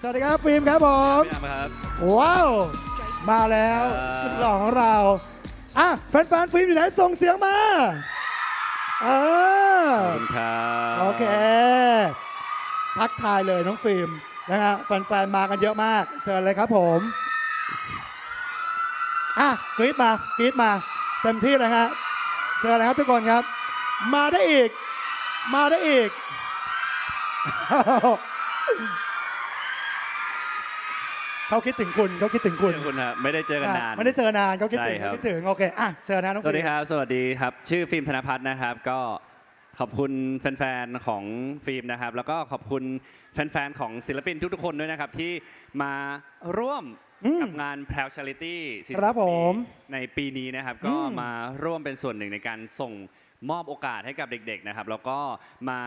สวัสดีครับฟิล์มครับผม พี่อาร์มครับ ว้าว มาแล้วครับ สุดหล่อของเราอะแฟนๆฟิล์มอยู่ไหนส่งเสียงมาเออขอบคุณครับโอเค ทักทายเลยน้องฟิล์มนะฮะแฟนๆมากันเยอะมาก เชิญเลยครับผมอะกรี๊ดมากรี๊ดมา เต็มที่เลยฮะเชิญเลยครับทุกคนครับ มาได้อีก มาได้อีก เขาคิดถึงคุณเขาคิดถึงคุณขอบคุณครับไม่ได้เจอกันนานอะไม่ได้เจอนานเขาคิดถึงใช่ครับเขาคิดถึงโอเคอะเชิญนะน้องสวัสดีฟิล์มครับ สวัสดีครับ ชื่อฟิล์มธนพัฒน์นะครับ ก็ขอบคุณแฟนๆ ของฟิล์มนะครับ แล้วก็ขอบคุณแฟนๆ ของศิลปินทุกๆ คนด้วยนะครับ ที่มาร่วมอืม กับงานแพรวชาริตี้ครับผมในปีนี้นะครับ ก็อืม มาร่วมเป็นส่วนหนึ่งในการส่งมอบโอกาสให้กับเด็กๆ นะครับ แล้วก็มา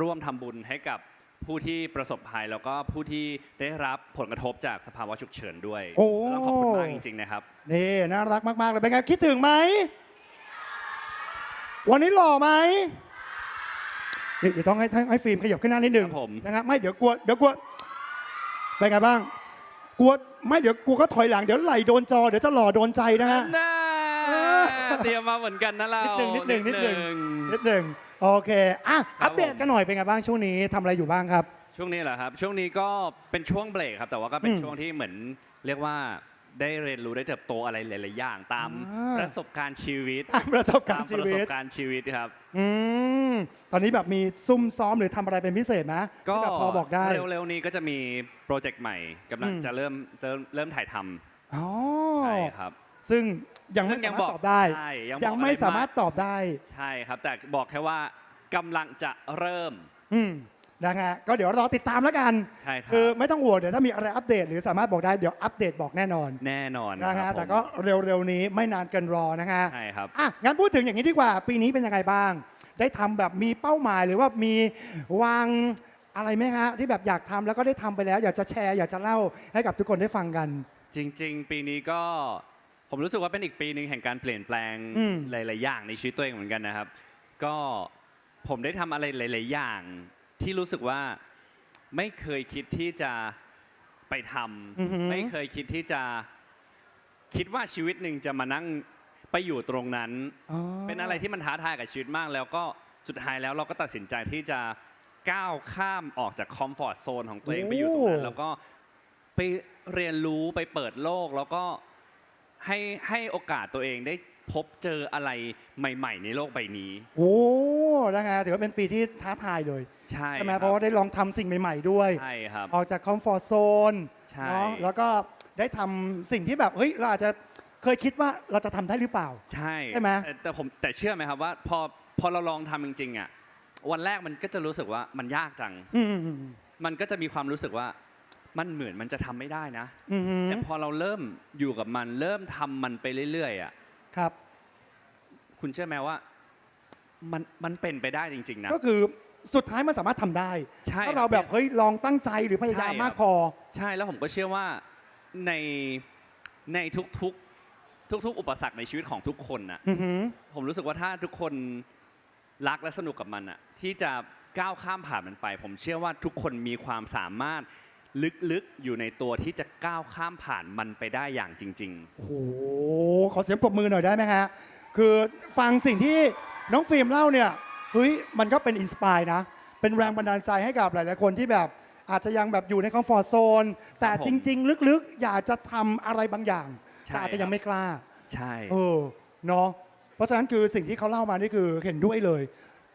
ร่วมทำบุญให้กับ ผู้ที่ประสบภัยแล้วก็ผู้ที่ได้รับผลกระทบจากสภาวะฉุกเฉินด้วยโอ้ ต้องขอบคุณมากจริงๆนะครับ นี่น่ารักมาก ๆ เลยเป็นไงคิดถึงไหม วันนี้หล่อไหมนี่เดี๋ยวต้องให้ให้ให้ฟิล์มขยับขึ้นหน้านิดนึงครับผม นะครับไม่เดี๋ยวกลัวเดี๋ยวกลัวเป็นไงบ้าง กลัวไม่เดี๋ยวกลัวก็ถอยหลังเดี๋ยวไหลโดนจอเดี๋ยวจะหล่อโดนใจนะฮะ น่าเออเตรียมมาเหมือนกันนะเรานินิดหนึ่งนิดหนึ่งนิดหนึ่ง นิดหนึ่ง โอเคอะครับอัปเดตกันหน่อยเป็นไงบ้างช่วงนี้ทำอะไรอยู่บ้างครับ ช่วงนี้เหรอครับ ช่วงนี้ก็เป็นช่วงเบรกครับ แต่ว่าก็เป็นอืมช่วงที่เหมือนเรียกว่าได้เรียนรู้ได้เติบโตอะไรหลาย ๆ อย่างตามอ่า ประสบการณ์ชีวิต ตามประสบการตามณ์ชีประวิสบต การณ์ชีวิตครับ อืม ตอนนี้แบบมีซุ่มซ้อมหรือทำอะไรเป็นพิเศษไหมก็ที่แบบพอบอกได้ เร็ว ๆ นี้ก็จะมีโปรเจกต์ใหม่กำลังอืม จะเริ่มจะเริ่มถ่ายทำอ๋อ ใช่ครับ ซึ่งยังไม่ซึ่สามารถตอบได้ ใช่ยังยังบอกไม่อะสามารถตอบได้ ใช่ครับ แต่บอกแค่ว่ากำลังจะเริ่ม อืมนะฮะก็เดี๋ยวรอติดตามแล้วกันใช่ครัคือไม่ต้องห่วงเดี๋ยวถ้ามีอะไรอัปเดต หรือสามารถบอกได้เดี๋ยวอัปเดตบอกแน่นอนแน่นอนนะครัฮะบผมแต่ก็เร็วๆนี้ไม่นานเกินรอนะฮะใช่ครับ อะงั้นพูดถึงอย่างนี้ดีกว่า ปีนี้เป็นยังไงบ้าง ได้ทำแบบมีเป้าหมายหรือว่ามีวางอะไรไหมฮะที่แบบอยากทำแล้วก็ได้ทำไปแล้ว อยากจะแชร์อยากจะเล่าให้กับทุกคนได้ฟังกัน จริง ๆ ปีนี้ก็ ผมรู้สึกว่าเป็นอีกปีหนึ่งแห่งการเปลี่ยนแปลงอืม หลาย ๆ อย่างในชีวิตตัวเองเหมือนกันนะครับ ก็ผมได้ทำอะไรหลาย ๆ อย่าง ที่รู้สึกว่าไม่เคยคิดที่จะไปทอือหือำไม่เคยคิดที่จะคิดว่าชีวิตหนึ่งจะมานั่งไปอยู่ตรงนั้น อ๋อ เป็นอะไรที่มันท้าทายกับชีวิตมาก แล้วก็สุดท้ายแล้วเราก็ตัดสินใจที่จะก้าวข้ามออกจากคอมฟอร์ทโซนของตัวเองไปอยู่ตรงนั้นแล้วก็ไปเรียนรู้ไปเปิดโลก แล้วก็ ให้ให้โอกาสตัวเองได้พบเจออะไรใหม่ ๆ ในโลกใบนี้ โอ้นะฮะถือว่าเป็นปีที่ท้าทายเลยใช่ใช่ไหมคบเพราะว่าได้ลองทำสิ่งใหม่ ๆ ด้วย ใช่ครับ ออกจากคอมฟอร์ z โซนใช่ เนาะแล้วก็ได้ทำสิ่งที่แบบเฮ้ยเราอาจจะเคยคิดว่าเราจะทำได้หรือเปล่า ใช่ใช่ไหม แต่แต่ผมแต่เชื่อไหมครับว่าพอพอเราลองทำจริงๆอะวันแรกมันก็จะรู้สึกว่ามันยากจัง อืมอืมอืมมันก็จะมีความรู้สึกว่า มันเหมือนมันจะทำไม่ได้นะ อืมอืมแต่พอเราเริ่มอยู่กับมัน เริ่มทำมันไปเรื่อยๆอะครับ คุณเชื่อไหมว่า มันมันเป็นไปได้จริง ๆ นะ ก็คือสุดท้ายมันสามารถทำได้ ใช่ถ้าเราแบบเฮ้ยลองตั้งใจหรือพยายามใช่ครับ มากพอ ใช่แล้วผมก็เชื่อว่าในในทุกๆทุก ๆ อุปสรรคในชีวิตของทุกคนน่ะ อือหือ ผมรู้สึกว่าถ้าทุกคนรักและสนุกกับมันอะที่จะก้าวข้ามผ่านมันไป ผมเชื่อว่าทุกคนมีความสามารถ ลึกๆ อยู่ในตัวที่จะก้าวข้ามผ่านมันไปได้อย่างจริงโอ้โหขอเสียงปรบมือหน่อยได้ไหมฮะ คือฟังสิ่งที่น้องฟิล์มเล่าเนี่ยเฮ้ยมันก็เป็นอินสปายนะ เป็นแรงบันดาลใจให้กับหลาย ๆ คนที่แบบอาจจะยังแบบอยู่ในคอมฟอร์ z โซน แต่ผมจริง ๆ ลึก ๆ อยากจะทำอะไรบางอย่างใช่ แต่อาจจะยังไม่กล้าๆใช่ เออเนาะเพราะฉะนั้นคือสิ่งที่เขาเล่ามานี่คือเห็นด้วยเลย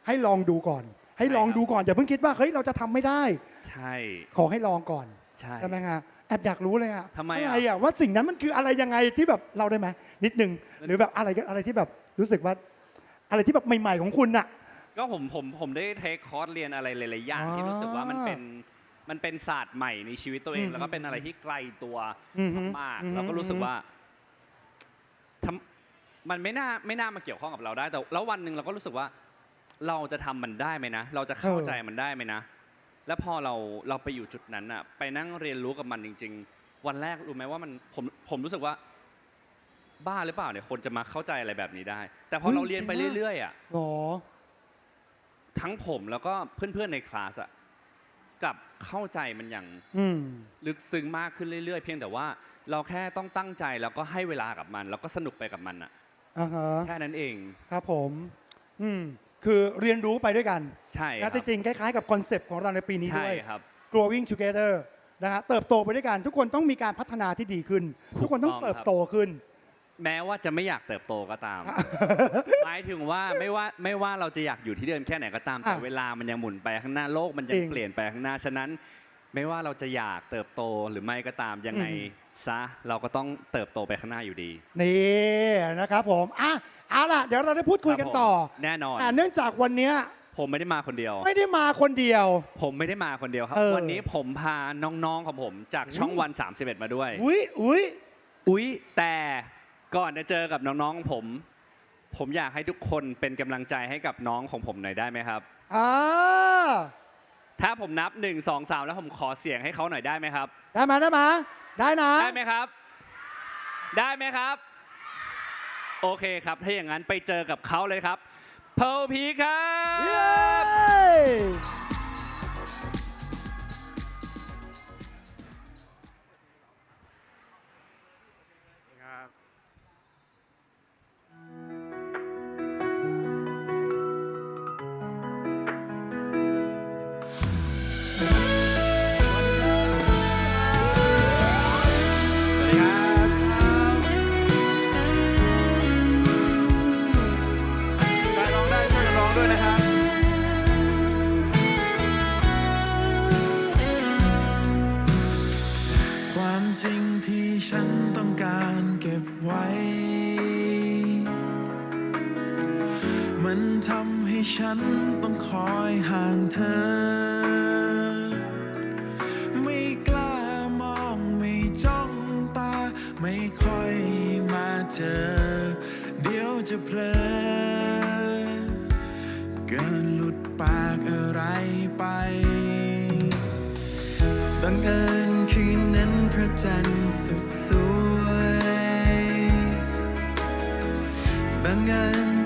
ให้ลองดูก่อน ให้ลองดูก่อนอย่าเพิ่งคิดว่าเฮ้ยเราจะทำไม่ได้ ใช่ ขอให้ลองก่อนใช่ ใช่ไหมฮะแอบอยากรู้เลยอะทำไมอะ อะไรอะว่าสิ่งนั้นมันคืออะไรยังไงที่แบบเราได้ไหมนิดนึงหรือแบบอะไรก็อะไรที่แบบรู้สึกว่า อะไรที่แบบใหม่ ๆของคุณอะ ก็ผมผมผมได้เทคคอร์สเรียนอะไรหลายๆอย่างอ๋อที่รู้สึกว่ามันเป็นมันเป็นศาสตร์ใหม่ในชีวิตตัวเอง อืมแล้วก็เป็นอะไรที่ไกลตัวอือฮึมากอือฮึๆแล้วก็รู้สึกว่าทำมันไม่น่าไม่น่ามาเกี่ยวข้องกับเราได้แต่แล้ววันหนึ่งเราก็รู้สึกว่า เราจะทำมันได้ไหมนะ เราจะเข้าใจมันได้ไหมนะ แล้วพอเราเราไปอยู่จุดนั้นอะไปนั่งเรียนรู้กับมันจริง ๆ วันแรกรู้ไหมว่ามันผมผมรู้สึกว่า บ้าหรือเปล่าเนี่ยคนจะมาเข้าใจอะไรแบบนี้ได้ แต่พอเราเรียนไปเรื่อยๆอะหรอทั้งผมแล้วก็เพื่อนๆในคลาสอะกลับเข้าใจมันอย่างอืมลึกซึ้งมากขึ้นเรื่อยๆ เพียงแต่ว่าเราแค่ต้องตั้งใจแล้วก็ให้เวลากับมัน แล้วก็สนุกไปกับมันอะอ่าฮะแค่นั้นเอง ครับผม อืม คือเรียนรู้ไปด้วยกันใช่คนะรับจริงๆคล้ายๆกับคอนเซปต์ของเราในปีนี้ใช่ด้วย ครับ growing together นะฮะเติบโตไปด้วยกัน ทุกคนต้องมีการพัฒนาที่ดีขึ้นถูกทุกคนต้องต้องเติบโตขึ้น แม้ว่าจะไม่อยากเติบโตก็ตาม หมายถึงว่าไม่ว่าไม่ว่าเราจะอยากอยู่ที่เดิมแค่ไหนก็ตาม แต่อะเวลามันยังหมุนไปข้างหน้าโลกมันยัจงริง เปลี่ยนไปข้างหน้าฉะนั้น ไม่ว่าเราจะอยากเติบโตหรือไม่ก็ตามยังไงอืมซะเราก็ต้องเติบโตไปข้างหน้าอยู่ดี นี่นะครับผมอะเอาล่ะเดี๋ยวเราได้พูดคุยกันต่อครับผมแน่นอนอะเนื่องจากวันเนี้ยผมไม่ได้มาคนเดียว ไม่ได้มาคนเดียว ผมไม่ได้มาคนเดียวครับ เออ วันนี้ผมพาน้องๆของผมจากช่องวัน 31 มาด้วย อุ้ยอุ้ยอุ๊ย แต่ก่อนจะเจอกับน้องๆของผม ผมอยากให้ทุกคนเป็นกำลังใจให้กับน้องของผมหน่อยได้ไหมครับ อ่า ถ้าผมนับ 1 2 3 แล้วผมขอเสียงให้เขาหน่อยได้ไหมครับ ได้ไหมได้ไหมได้นะ ได้ไหมครับ ได้ไหมครับ โอเคครับ ถ้าอย่างนั้นไปเจอกับเขาเลยครับ เพลพีครับ ฉันต้องคอยห่างเธอ ไม่กล้ามองไม่จ้องตา ไม่ค่อยมาเจอ เดี๋ยวจะเพลอเกินหลุดปากอะไรไป บังเอิญคืนนั้นพระจันทร์สุดสวย บังเอิญ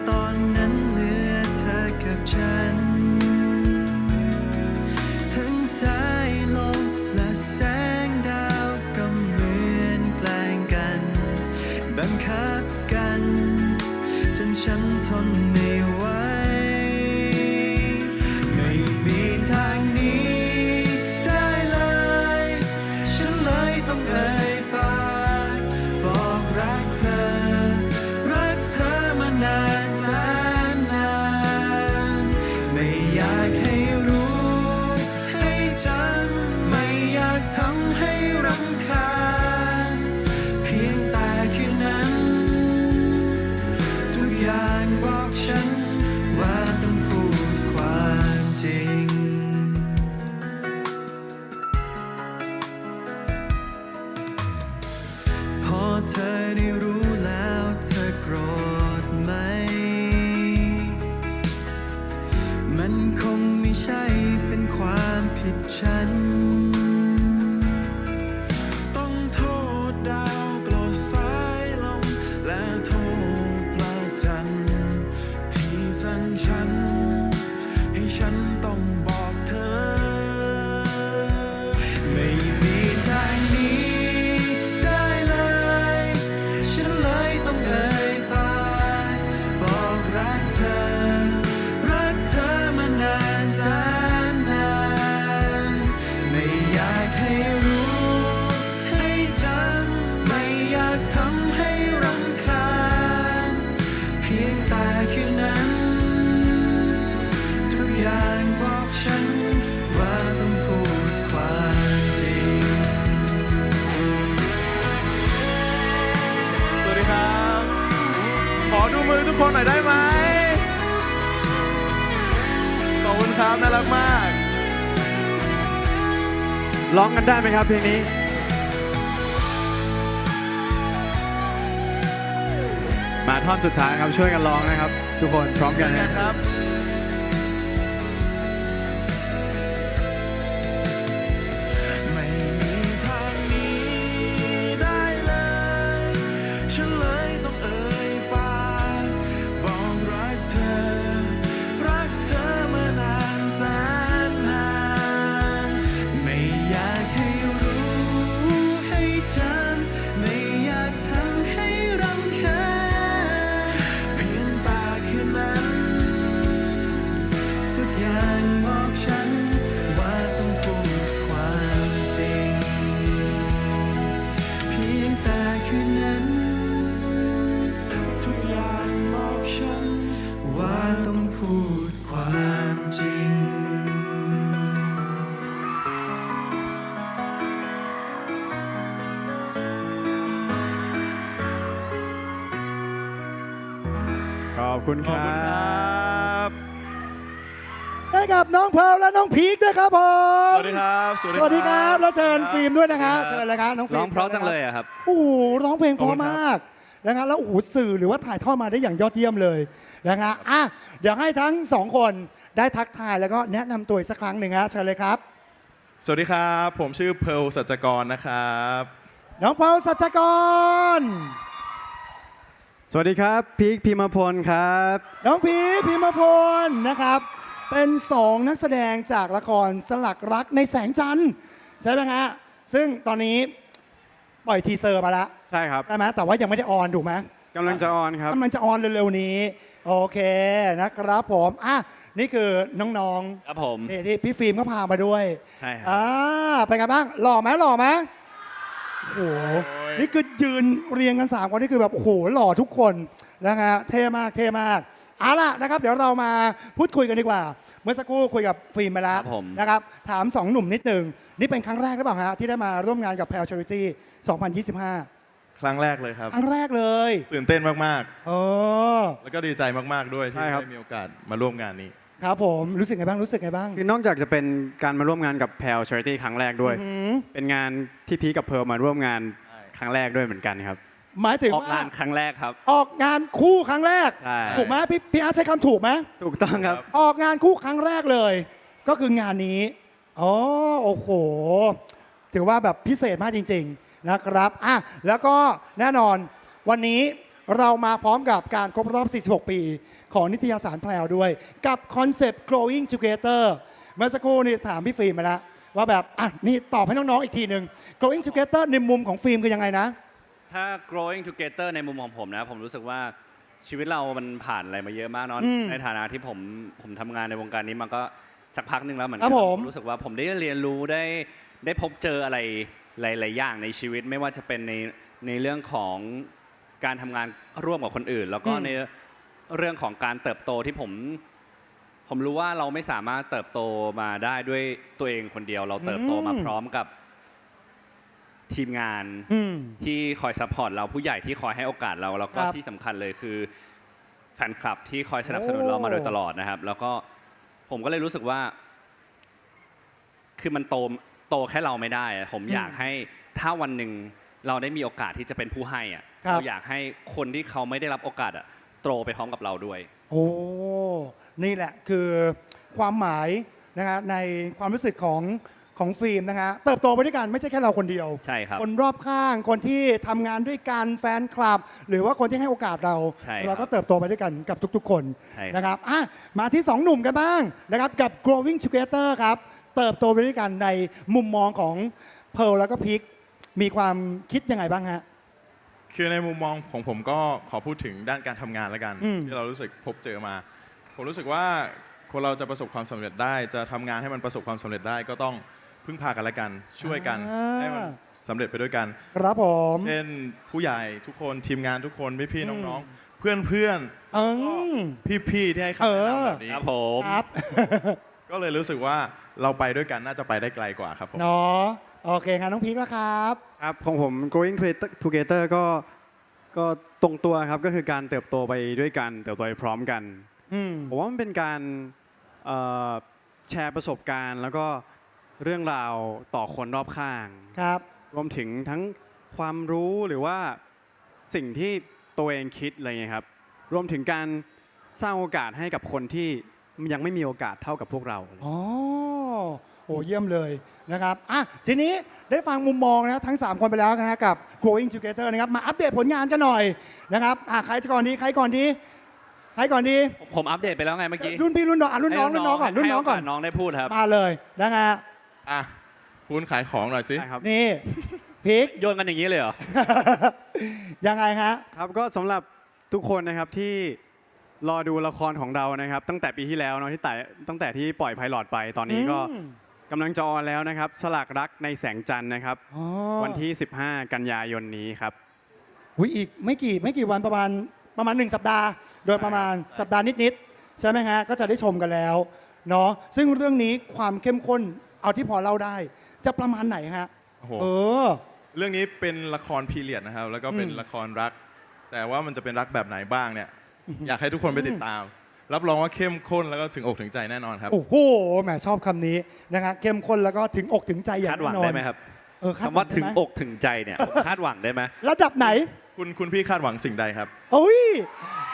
ผิ องกันได้ไหมครับเพลงนี้มาท่อนสุดท้ายครับช่วยกันร้องนะครับ ทุกคนพร้อมกันนะครับ ทุกอย่างบอกฉัน ว่าต้องพูดความจริง ขอบคุณครับ กับน้องเพร์ลและน้องพีคด้วยครับผมสวัสดีครับสวัสดีครับแล้วเชิญฟิล์มด้วยนะครัสวัสดีบเชิญเลยครับน้องฟิร้ล์อมงเพราะจังเลยอะครับ โอ้โหร้องเพลงเพขอบราะคุณครับมากนะครับแล้วโอ้โหสื่อหรือว่าถ่ายทอดมาได้อย่างยอดเยี่ยมเลยนะครับอะเดี๋ยวให้ทั้งสองคนได้ทักทายแล้วก็แนะนำตัวอีกสักครั้งหนึ่งฮะเชิญเลยครับ สวัสดีครับ ผมชื่อเพร์ลสัจจกรนะครับ น้องเปาสัจจกร สวัสดีครับพีคพิมพลครับ น้องพีคพิมพลนะครับ เป็นสองนักแสดงจากละครสลักรักในแสงจันทร์ใช่ไหมฮะซึ่งตอนนี้ปล่อยทีเซอร์มาแล้วใช่ครับใช่ไหมแต่ว่ายังไม่ได้ออนถูกไหมกำลังจะออนครับกำลังจะออนเร็วๆนี้ โอเคนะครับผมอะนี่คือน้องครับผมๆนี่ที่พี่ฟิล์มก็พามาด้วยใช่ครับอ่าเป็นไงบ้างหล่อไหมหล่อไหมโอ้โหโอ้ยนี่คือยืนเรียงกันสามคนนี่คือแบบโอ้โหหล่อทุกคนนะฮะเท่มากเท่มาก เอาล่ะนะครับ เดี๋ยวเรามาพูดคุยกันดีกว่า เมื่อสักครู่คุยกับฟิล์มไปแล้วครับผม นะครับ ถามสองหนุ่มนิดหนึ่งนี่เป็นครั้งแรกหรือเปล่าฮะที่ได้มาร่วมงานกับ p a l Charity 2025 ครั้งแรกเลยครับ ครั้งแรกเลยตื่นเต้นมากเออๆแล้วก็ดีใจมากๆด้วยใช่ที่ครับ ได้มีโอกาสมาร่วมงานนี้ ครับผมรู้สึกไงบ้างรู้สึกไงบ้างคือนอกจากจะเป็นการมาร่วมงานกับแพลช Charity ครั้งแรกด้วย อืมเป็นงานที่พีคกับเพร์ลมาร่วมงานครั้งแรกด้วยเหมือนกันครับ หมายถึงออกว่างานครั้งแรกครับ ออกงานคู่ครั้งแรก ใช่ ถูกไหมพี่พี่อาร์ตใช้คำถูกไหม ถูกต้องครับ ออกงานคู่ครั้งแรกเลย ก็คืองานนี้อ๋อโอ้โห ถือว่าแบบพิเศษมากจริง ๆนะครับอะแล้วก็แน่นอนวันนี้เรามาพร้อมกับการครบรอบ 46 ปี ของนิตยสารแพลวด้วย กับคอนเซปต์ growing together เมื่อสักครู่นี่ถามพี่ฟิล์มมาแล้วว่าแบบอะนี่ตอบให้น้องๆอีกทีหนึ่ง growing together ในมุมของฟิล์มคือยังไงนะ ถ้า growing together ในมุมของผมนะ ผมรู้สึกว่าชีวิตเรามันผ่านอะไรมาเยอะมากเนอะอืมในฐานะที่ผมผมทำงานในวงการนี้มันก็สักพักหนึ่งแล้วเหมือนครักับผม รู้สึกว่าผมได้เรียนรู้ได้ได้พบเจออะไรหลาย ๆ อย่างในชีวิต ไม่ว่าจะเป็นในในเรื่องของการทำงานร่วมกับคนอื่น แล้วก็อืมในเรื่องของการเติบโตที่ผม ผมรู้ว่าเราไม่สามารถเติบโตมาได้ด้วยตัวเองคนเดียว เราเติบโตมาพร้อมกับ ทีมงานอืม ที่คอยซัพพอร์ตเราผู้ใหญ่ที่คอยให้โอกาสเรา แล้วก็ครับที่สำคัญเลยคือแฟนคลับที่คอยสนับสนุนโอ้ เรามาโดยตลอดนะครับ แล้วก็ผมก็เลยรู้สึกว่า คือมันโตโตแค่เราไม่ได้อะผมอยากให้ถ้าวันหนึ่งเราได้มีโอกาสที่จะเป็นผู้ให้อะครับ เราอยากให้คนที่เขาไม่ได้รับโอกาสอะโตไปพร้อมกับเราด้วย โอ้ นี่แหละคือความหมายนะฮะในความรู้สึกของ ของฟิล์มนะฮะเติบโตไปด้วยกันไม่ใช่แค่เราคนเดียว ใช่ครับคนรอบข้างคนที่ทำงานด้วยกันแฟนคลับ หรือว่าคนที่ให้โอกาสเรา ใช่ครับเราก็เติบโตไปด้วยกันกับทุก ๆ คนใช่ครับ นะครับอะมาที่ 2 หนุ่มกันบ้างนะครับกับ growing together ครับ เติบโตไปด้วยกันในมุมมองของเพร์ลแล้วก็พิกมีความคิดยังไงบ้างฮะ คือในมุมมองของผมก็ขอพูดถึงด้านการทำงานแล้วกัน อืม ที่เรารู้สึกพบเจอมา ผมรู้สึกว่าคนเราจะประสบความสำเร็จได้ จะทำงานให้มันประสบความสำเร็จได้ ก็ต้อง พึ่งพากันและกันช่วยกันอ่า ให้มันสำเร็จไปด้วยกัน ครับผม เช่นผู้ใหญ่ทุกคนทีมงานทุกคนพี่อืมๆน้องๆ เพื่อนเออๆพี่ๆที่ให้คำแนะนำแบบนี้ครับผม ครับ ก็เลยรู้สึกว่าเราไปด้วยกันน่าจะไปได้ไกลกว่าครับผม เนาะโอเคครับน้องพีคแล้วครับ ครับของผม growing together ก็ก็ตรงตัวครับก็คือการเติบโตไปด้วยกัน เติบโตไปพร้อมกัน อืม ผมว่ามันเป็นการเอ่อแชร์ประสบการณ์ แล้วก็ เรื่องราวต่อคนรอบข้าง ครับ รวมถึงทั้งความรู้หรือว่าสิ่งที่ตัวเองคิดอะไรเงี้ยครับ รวมถึงการสร้างโอกาสให้กับคนที่ยังไม่มีโอกาสเท่ากับพวกเรา อ๋อ โอ้เยี่ยมเลยนะครับ อะ ทีนี้ได้ฟังมุมมองนะทั้ง 3 คนไปแล้วนะฮะกับ growing together นะครับ มาอัปเดตผลงานกันหน่อยนะครับ อะใครจะก่อนดี ใครก่อนดี ใครก่อนดี ผมผมอัปเดตไปแล้วไงเมื่อกี้รุ่นพี่รุ่นน้องอะรุ่นน้องให้รุ่นน้องก่อนรุ่นน้องก่อน ให้โาสน้องได้พูดครับ มาเลยนะฮะ อะคุณขายของหน่อยสิใช่ครับนี่พีคโยนกันอย่างนี้เลยเหรอ ยังไงฮะ ครับก็สำหรับทุกคนนะครับที่รอดูละครของเรานะครับ ตั้งแต่ปีที่แล้วเนาะที่แต่ตั้งแต่ที่ปล่อยไพลอตไปตอนนี้ก็อืม กำลังจะออนแล้วนะครับ สลักรักในแสงจันทร์นะครับ อ๋อวันที่ 15 กันยายนนี้ครับ อุ๊ยอีกไม่กี่ไม่กี่วันประมาณประมาณ 1 สัปดาห์ โดยประมาณสัปดาห์นิด ๆ ใช่ไหมฮะ ก็จะได้ชมกันแล้วเนาะซึ่งเรื่องนี้ความเข้มข้น เอาที่พอเล่าได้ จะประมาณไหนฮะโอ้โห เออ เรื่องนี้เป็นละครพีเรียดนะครับ แล้วก็เป็นอืม ละครรัก แต่ว่ามันจะเป็นรักแบบไหนบ้างเนี่ย อยากให้ทุกคนไปติดตาม รับรองว่าเข้มข้นแล้วก็ถึงอกถึงใจแน่นอนครับ โอ้โหแหมชอบคำนี้นะฮะเข้มข้นแล้วก็ถึงอกถึงใจอย่างคาดหวังแน่นอนได้ไหมครับเออคาดคำหวัว่างถึงได้ไหมอกถึงใจเนี่ย คาดหวังได้ไหม ระดับไหนคุณคุณพี่คาดหวังสิ่งใดครับ โอ้ย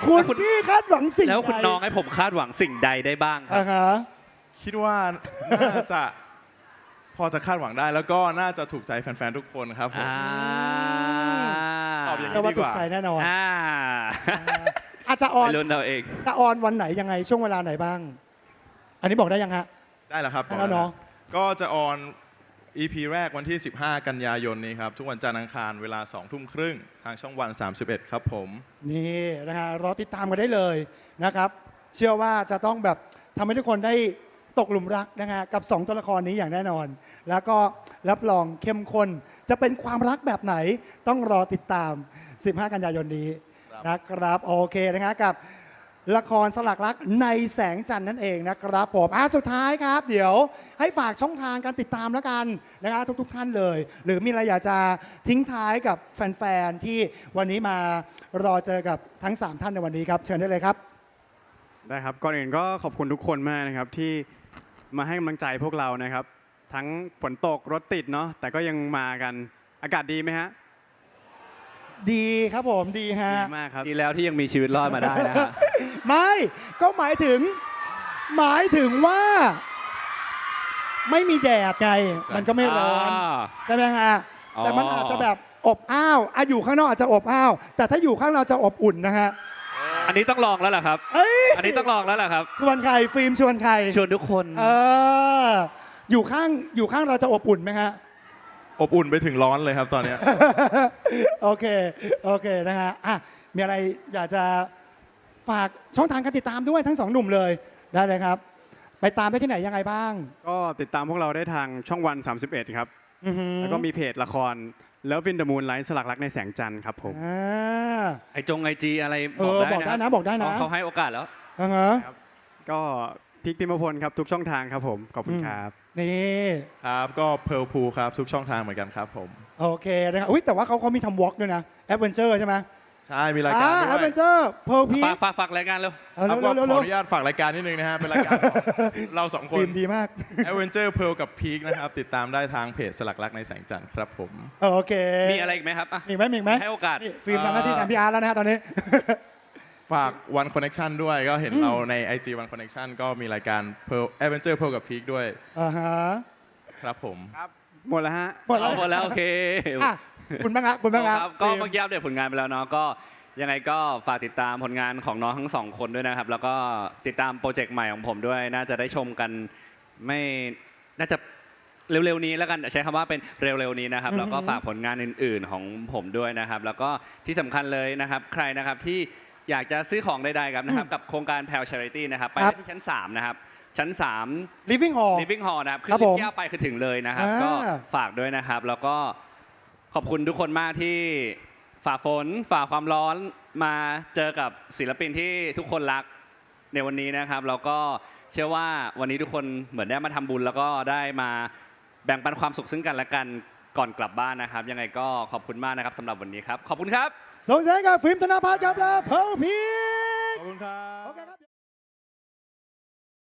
คุณแล้วคุณ พี่คาดหวังสิ่งแล้วคุณใดน้องให้ผมคาดหวังสิ่งใดได้บ้างครัอ่าบ ฮะ คิดว่าน่าจะ พอจะคาดหวังได้แล้วก็น่าจะถูกใจแฟนๆทุกคนครับผม อ่าตอบอย่าง เรียกว่าดีถูกกว่าใจแน่นอนอ่าอาจจะออนไปลุ้นเราเอง จะออนวันไหนยังไงช่วงเวลาไหนบ้าง อันนี้บอกได้ยังฮะ ได้แล้วครับได้แล้วเนอะ ก็จะออน EP แรกวันที่ 15 กันยายนนี้ครับ ทุกวันจันทร์อังคารเวลา 2 ทุ่มครึ่ง ทางช่องวัน 31 ครับผม นี่นะฮะรอติดตามกันได้เลยนะครับ เชื่อว่าจะต้องแบบทำให้ทุกคนได้ ตกหลุมรักนะฮะกับ 2 ตัวละครนี้อย่างแน่นอน แล้วก็รับรองเข้มข้นจะเป็นความรักแบบไหนต้องรอติดตาม 15 กันยายนนี้นะครับโอเคนะฮะกับละครสลักรักในแสงจันทร์นั่นเองนะครับผมอะสุดท้ายครับ เดี๋ยวให้ฝากช่องทางการติดตามแล้วกันนะครับทุก ๆ ท่านเลย หรือมีอะไรอยากจะทิ้งท้ายกับแฟนๆที่วันนี้มารอเจอกับทั้ง 3 ท่านในวันนี้ครับ เชิญได้เลยครับ ได้ครับ ก่อนอื่นก็ขอบคุณทุกคนมากนะครับที่ มาให้กำลังใจพวกเรานะครับ ทั้งฝนตกรถติดเนาะแต่ก็ยังมากันอากาศดีไหมฮะดีครับผมดีฮะ ดีมากครับดีแล้วที่ยังมีชีวิตรอดมาได้นะฮะ ไม่ก็หมายถึง หมายถึงว่า ไม่มีแดดไงมันก็ไม่ร้อนใช่ไหมฮะอ๋อ แต่มันอาจจะแบบอบอ้าวอะอยู่ข้างนอกอาจจะอบอ้าว แต่ถ้าอยู่ข้างเราจะอบอุ่นนะฮะ อันนี้ต้องลองแล้วล่ะครับ เอ้ยอันนี้ต้องลองแล้วล่ะครับ ชวนใครฟิล์มชวนใครชวนทุกคน เอออยู่ข้างอยู่ข้างเราจะอบอุ่นไหมฮะ อบอุ่นไปถึงร้อนเลยครับตอนเนี้ย โอเค โอเคนะฮะอะมีอะไรอยากจะฝากช่องทางการติดตามด้วยทั้งสองหนุ่มเลยได้เลยครับ ไปตามได้ที่ไหนยังไงบ้างก็ติดตามพวกเราได้ทางช่องวัน 31 ครับ อือหือแล้วก็มีเพจละคร แล้ววินเดอร์มูนไลท์สลักรักในแสงจันทร์ครับผม อ่า ไอจงไอจีอะไรเออบอกได้นะบอกได้นะเขาให้โอกาสแล้ว อ่าฮะก็พิกพิมพลครับทุกช่องทางครับผมขอบคุณครับ นี่ ครับ ก็เพลพูครับ ทุกช่องทางเหมือนกันครับผม โอเคนะครับอุ้ยแต่ว่าเขาเขามีทำวอล์กด้วยนะแอดเวนเจอร์ใช่ไหม ใช่ มีรายการแอด้ดวเวยนเจอร์เพร์ลพีฝากฝากฝากรายการเร็ว เออครับเร็ก็วเร็วขเร็อวอนุญาตฝากรายการนิดนึงนะฮะ เป็นรายการของเราสองคนฟิล์มดีมาก Adventure Pearl กับ Peak นะครับ ติดตามได้ทางเพจสลักรักในแสงจันทร์ครับผม โอเคมีอะไรอีกไหมครับอะ มีไหมมีไหมให้โอกาส นี่ฟิล์มทำหน้าที่แทนพี่อาร์ตแล้วนะฮะตอนนี้ ฝาก One Connection ด้วยก็เห็นเราใน IG One Connection ก็มีรายการ Pearl Adventure Pearl กับ Peak ด้วยอ่าฮะ ครับผมครับหมดแล้วฮะหมดแล้ว เอาหมดแล้ว โอเค อะ คุณบ้างฮะคุณบ้างฮะครับก็ฟิล์มเมื่อกี้อัปเดตผลงานไปแล้วเนาะก็ยังไงก็ฝากติดตามผลงานของน้องทั้งสองคนด้วยนะครับ แล้วก็ติดตามโปรเจกต์ใหม่ของผมด้วย น่าจะได้ชมกันไม่น่าจะเร็วๆนี้แล้วกันใช้คำว่าเป็นเร็วๆนี้นะครับแล้วก็ฝากผลงานอื่น ๆของผมด้วยนะครับ แล้วก็ที่สำคัญเลยนะครับ ใครนะครับที่อยากจะซื้อของใดๆครับนะครับ กับโครงการแพลช Charity นะครับ ไปครับได้ที่ชั้น 3 นะครับ ชั้น 3 living hall Living Hall นะครับครับขึ้นลิผมฟต์แก้วไปคือถึงเลยนะครับอ่าก็ฝากด้วยนะครับแล้วก็ ขอบคุณทุกคนมากที่ฝ่าฝนฝ่าความร้อนมาเจอกับศิลปินที่ทุกคนรักในวันนี้นะครับแล้วก็เชื่อว่าวันนี้ทุกคนเหมือนได้มาทำบุญ แล้วก็ได้มาแบ่งปันความสุขซึ่งกันและกันก่อนกลับบ้านนะครับ ยังไงก็ขอบคุณมากนะครับสำหรับวันนี้ครับ ขอบคุณครับ ส่งเสียงให้กับฟิล์มธนภัทรครับและเพร์ลพีขอบคุณครับ โอเคครับ